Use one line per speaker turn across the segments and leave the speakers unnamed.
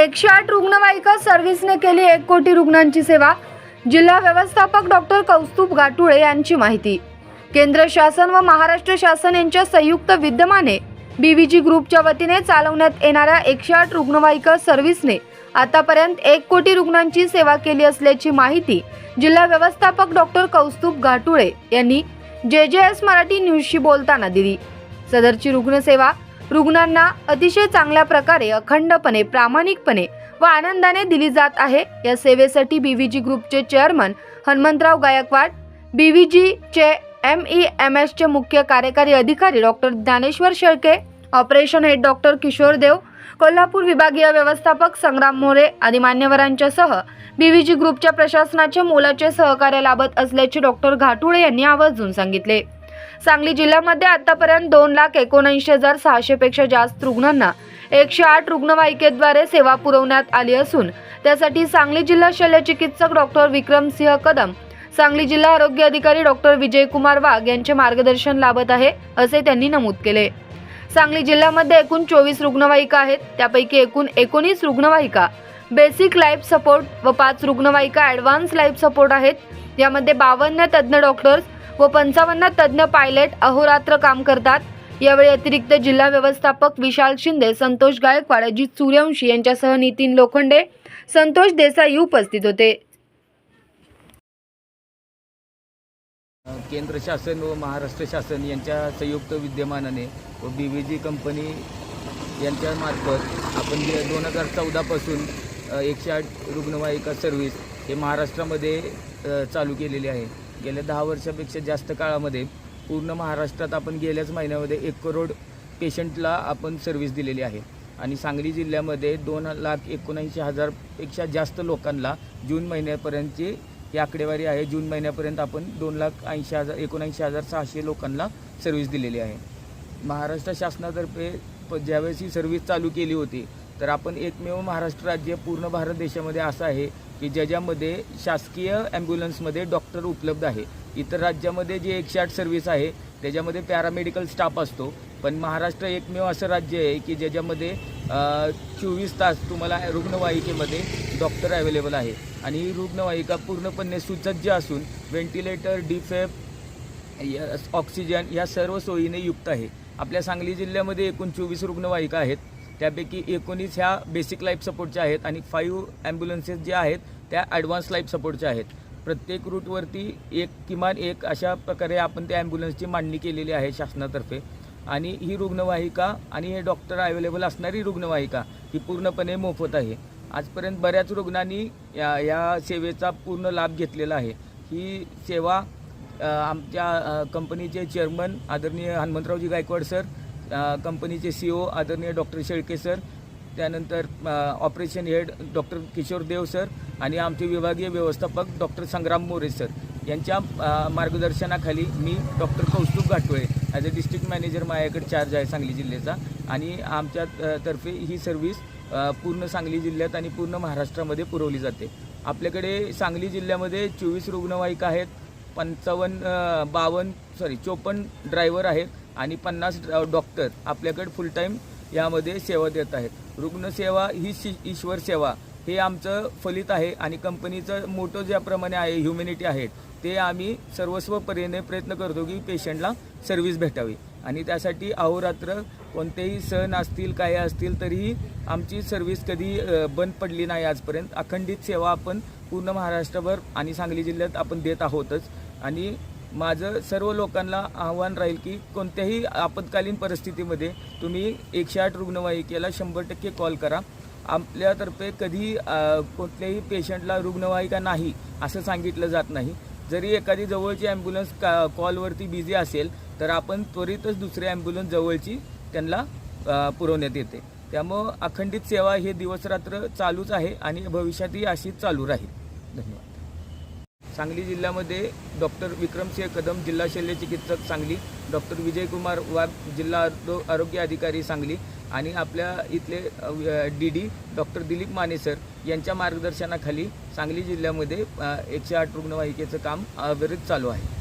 एकशे आठ रुग्णवाहिका सर्व्हिसने केली एक कोटी रुग्णांची सेवा. जिल्हा व्यवस्थापक डॉक्टर कौस्तुभ गाटुळे यांची माहिती. केंद्र शासन व महाराष्ट्र शासन यांच्या संयुक्त विद्यमाने बीव्हीजी ग्रुपच्या वतीने चालवण्यात येणाऱ्या एकशे आठ रुग्णवाहिका सर्व्हिसने आतापर्यंत एक कोटी रुग्णांची सेवा केली असल्याची माहिती जिल्हा व्यवस्थापक डॉक्टर कौस्तुभ घाटुळे यांनी जे जे एस मराठी न्यूजशी बोलताना दिली. सदरची रुग्णसेवा रुग्णांना अतिशय चांगल्या प्रकारे अखंडपणे प्रामाणिकपणे व आनंदाने दिली जात आहे. या सेवेसाठी बीव्हीजी ग्रुपचे चेअरमन हनुमंतराव गायकवाड बीव्हीजीचे एम ई एम एसचे मुख्य कार्यकारी अधिकारी doctor Dnyaneshwar Shelke operation head doctor Kishor Dev Kolhapur विभागीय व्यवस्थापक संग्राम मोरे आदी मान्यवरांच्यासह बीव्हीजी ग्रुपच्या प्रशासनाचे मोलाचे सहकार्य लाभत असल्याचे डॉक्टर घाटुळे यांनी आवर्जून सांगितले. सांगली जिल्ह्यामध्ये आतापर्यंत दोन लाख एकोणऐंशी हजार सहाशे पेक्षा जास्त रुग्णांना एकशे आठ रुग्णवाहिकेद्वारे सेवा पुरवण्यात आली असून त्यासाठी सांगली जिल्हा शल्यचिकित्सक डॉक्टर विक्रमसिंह कदम सांगली जिल्हा आरोग्य अधिकारी डॉक्टर विजयकुमार वाघ यांचे मार्गदर्शन लाभत आहे असे त्यांनी नमूद केले. सांगली जिल्ह्यामध्ये एकूण चोवीस रुग्णवाहिका आहेत त्यापैकी एकूण एकोणीस रुग्णवाहिका बेसिक लाईफ सपोर्ट व पाच रुग्णवाहिका ॲडव्हान्स लाईफ सपोर्ट आहेत. यामध्ये बावन्न तज्ज्ञ डॉक्टर्स व पंचावन्न तज्ज्ञ पायलट अहोरात्र काम करतात. यावेळी अतिरिक्त जिल्हा व्यवस्थापक विशाल शिंदे संतोष गायकवाड अजित सूर्यवंशी यांच्यासह नितीन लोखंडे संतोष देसाई उपस्थित होते.
केंद्र शासन व महाराष्ट्र शासन यांच्या संयुक्त विद्यमानाने व बी व्ही जी कंपनी यांच्यामार्फत आपण जे दोन हजार चौदापासून एकशे आठ रुग्णवाहिका सर्व्हिस हे महाराष्ट्रामध्ये चालू केलेली आहे. गेल्या दहा वर्षापेक्षा जास्त काळामध्ये पूर्ण महाराष्ट्रात आपण गेल्याच महिन्यामध्ये एक करोड पेशंटला आपण सर्व्हिस दिलेली आहे. आणि सांगली जिल्ह्यामध्ये दोन लाख एकोणऐंशी हजारपेक्षा जास्त लोकांना जून महिन्यापर्यंतची ही आकडेवारी आहे. जून महिन्यापर्यंत आपण दोन लाख ऐंशी हजार एकोणऐंशी हजार सहाशे लोकांना सर्व्हिस दिलेली आहे. महाराष्ट्र शासनातर्फे प ज्यावेळेस ही सर्व्हिस चालू केली होती तर आपण एकमेव महाराष्ट्र राज्य पूर्ण भारत देशामध्ये असं आहे की ज्याच्यामध्ये शासकीय ॲम्ब्युलन्समध्ये डॉक्टर उपलब्ध आहे. इतर राज्यामध्ये जे एकशे आठ सर्व्हिस आहे त्याच्यामध्ये पॅरामेडिकल स्टाफ असतो. पण महाराष्ट्र एकमेव असं राज्य आहे की ज्याच्यामध्ये चोवीस तास तुम्हाला रुग्णवाहिकेमध्ये डॉक्टर अवेलेबल आहे. आणि ही रुग्णवाहिका पूर्णपणे सुसज्ज असून व्हेंटिलेटर डिफेप ऑक्सिजन या सर्व सोयीने युक्त आहे. आपल्या सांगली जिल्ह्यामध्ये एकूण चोवीस रुग्णवाहिका आहेत. त्यापैकी एकोणीस ह्या बेसिक लाईफ सपोर्टच्या आहेत आणि फाईव्ह ॲम्ब्युलन्सेस ज्या आहेत त्या ॲडव्हान्स लाईफ सपोर्टच्या आहेत. प्रत्येक रूटवरती एक किमान एक अशा प्रकारे आपण त्या ॲम्ब्युलन्सची मांडणी केलेली आहे शासनातर्फे. आणि ही रुग्णवाहिका आणि हे डॉक्टर अवेलेबल असणारी रुग्णवाहिका ही पूर्णपणे मोफत आहे. आजपर्यंत बऱ्याच रुग्णांनी या या सेवेचा पूर्ण लाभ घेतलेला आहे. ही सेवा आमच्या कंपनीचे चेअरमन आदरणीय हनुमंतरावजी गायकवाड सर कंपनीचे सी ओ आदरणीय डॉक्टर शेळके सर त्यानंतर operation head doctor Kishor Dev sir आणि आमचे विभागीय व्यवस्थापक डॉक्टर संग्राम मोरे सर. यांच्या मार्गदर्शनाखाली मी doctor Kaustubh Ghatole as a district manager माझ्याकडे चार्ज आहे सांगली जिल्ह्याचा आणि आमच्या तर्फे ही सर्व्हिस पूर्ण सांगली जिल्ह्यात आणि पूर्ण महाराष्ट्रामध्ये पुरवली जाते. आपल्याकडे सांगली जिल्ह्यामध्ये चोवीस रुग्णवाहिका आहेत पंचावन्न बावन्न सॉरी चोपन्न ड्रायव्हर आहेत. आणि पन्नास डॉक्टर आपल्याकडे फुल टाईम यामध्ये सेवा देत आहेत. रुग्णसेवा ही शि ईश्वर सेवा. हे आमचं फलित आहे आणि कंपनीचं मोठं ज्याप्रमाणे आहे ह्युमॅनिटी आहे ते आम्ही सर्वस्वपरीने प्रयत्न करतो की पेशंटला सर्व्हिस भेटावी. आणि त्यासाठी अहोरात्र कोणतेही सण असतील काय असतील तरीही आमची सर्व्हिस कधी बंद पडली नाही आजपर्यंत. अखंडित सेवा आपण पूर्ण महाराष्ट्रभर आणि सांगली जिल्ह्यात आपण देत आहोतच. आणि माझं सर्व लोकांना आव्हान राहील की कोणत्याही आपत्कालीन परिस्थितीमध्ये तुम्ही एकशे आठ रुग्णवाहिकेला शंभर टक्के कॉल करा. आपल्यातर्फे कधी कोणत्याही कुठल्याही पेशंटला रुग्णवाहिका नाही असं सांगितलं जात नाही. जरी एखादी जवळची ॲम्ब्युलन्स का कॉलवरती बिझी असेल तर आपण त्वरितच दुसरी ॲम्ब्युलन्स जवळची त्यांना पुरवण्यात येते. त्यामुळं अखंडित सेवा हे दिवसरात्र चालूच आहे आणि भविष्यातही अशीच चालू राहील. धन्यवाद. सांगली जिल्ह्यामध्ये डॉक्टर विक्रमसिंह कदम जिल्हा शल्य चिकित्सक सांगली डॉक्टर विजयकुमार वाघ जिल्हा आरोग्य अधिकारी सांगली आणि आपल्या इथले D D doctor Dilip Mane sir यांच्या मार्गदर्शनाखाली सांगली जिल्ह्यामध्ये एकशे आठ रुग्णवाहिकेचं काम अविरत चालू आहे.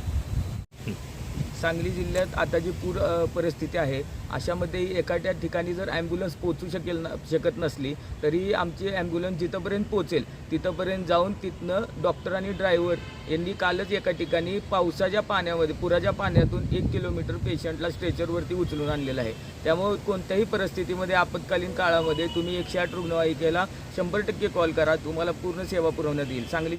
सांगली जिल्ह्यात आता जी पूर परिस्थिती आहे अशामध्ये एखाद्या ठिकाणी जर ॲम्ब्युलन्स पोचू शकेल न शकत नसली तरी आमची ॲम्ब्युलन्स जिथंपर्यंत पोचेल तिथंपर्यंत जाऊन तिथनं डॉक्टर आणि ड्रायव्हर यांनी कालच एका ठिकाणी पावसाच्या पाण्यामध्ये पुराच्या पाण्यातून एक किलोमीटर पेशंटला स्ट्रेचरवरती उचलून आणलेलं आहे. त्यामुळे कोणत्याही परिस्थितीमध्ये आपत्कालीन काळामध्ये तुम्ही एकशे आठ रुग्णवाहिकेला शंभर टक्के कॉल करा तुम्हाला पूर्ण सेवा पुरवण्यात येईल. सांगली